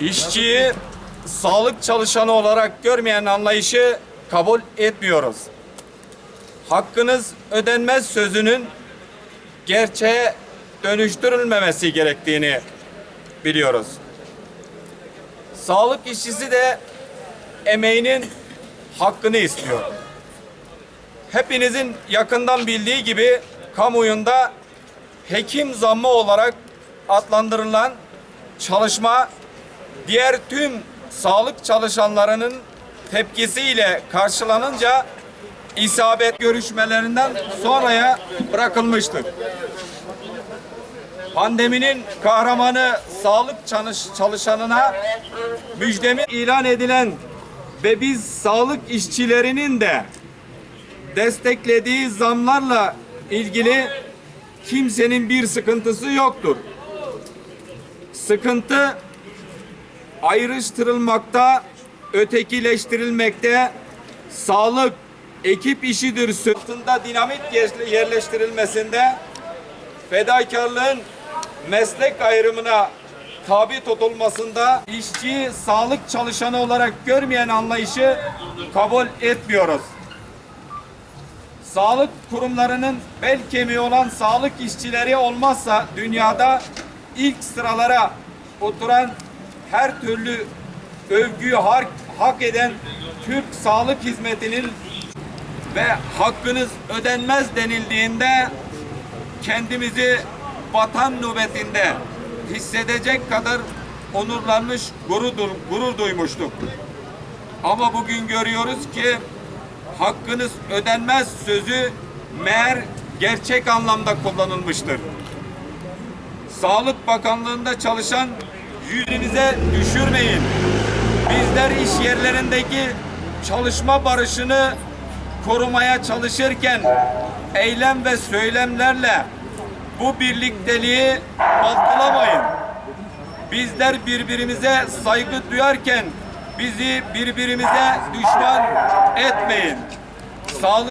İşçiyi sağlık çalışanı olarak görmeyen anlayışı kabul etmiyoruz. Hakkınız ödenmez sözünün gerçeğe dönüştürülmemesi gerektiğini biliyoruz. Sağlık işçisi de emeğinin hakkını istiyor. Hepinizin yakından bildiği gibi kamuoyunda hekim zammı olarak adlandırılan çalışma diğer tüm sağlık çalışanlarının tepkisiyle karşılanınca isabet görüşmelerinden sonraya bırakılmıştır. Pandeminin kahramanı sağlık çalış- çalışanına müjdemi ilan edilen ve biz sağlık işçilerinin de desteklediği zamlarla ilgili kimsenin bir sıkıntısı yoktur. Sıkıntı ayrıştırılmakta, ötekileştirilmekte, sağlık ekip işidir sırtında dinamit yer- yerleştirilmesinde, fedakarlığın meslek ayrımına tabi tutulmasında işçi sağlık çalışanı olarak görmeyen anlayışı kabul etmiyoruz. Sağlık kurumlarının bel kemiği olan sağlık işçileri olmazsa dünyada ilk sıralara oturan her türlü övgüyü hak, hak eden Türk sağlık hizmetinin ve hakkınız ödenmez denildiğinde kendimizi vatan nöbetinde hissedecek kadar onurlanmış, gurur, gurur duymuştuk. Ama bugün görüyoruz ki hakkınız ödenmez sözü meğer gerçek anlamda kullanılmıştır. Sağlık Bakanlığı'nda çalışan yüzünüze düşürmeyin. Bizler iş yerlerindeki çalışma barışını korumaya çalışırken eylem ve söylemlerle bu birlikteliği baltalamayın. Bizler birbirimize saygı duyarken bizi birbirimize düşman etmeyin. Sağlık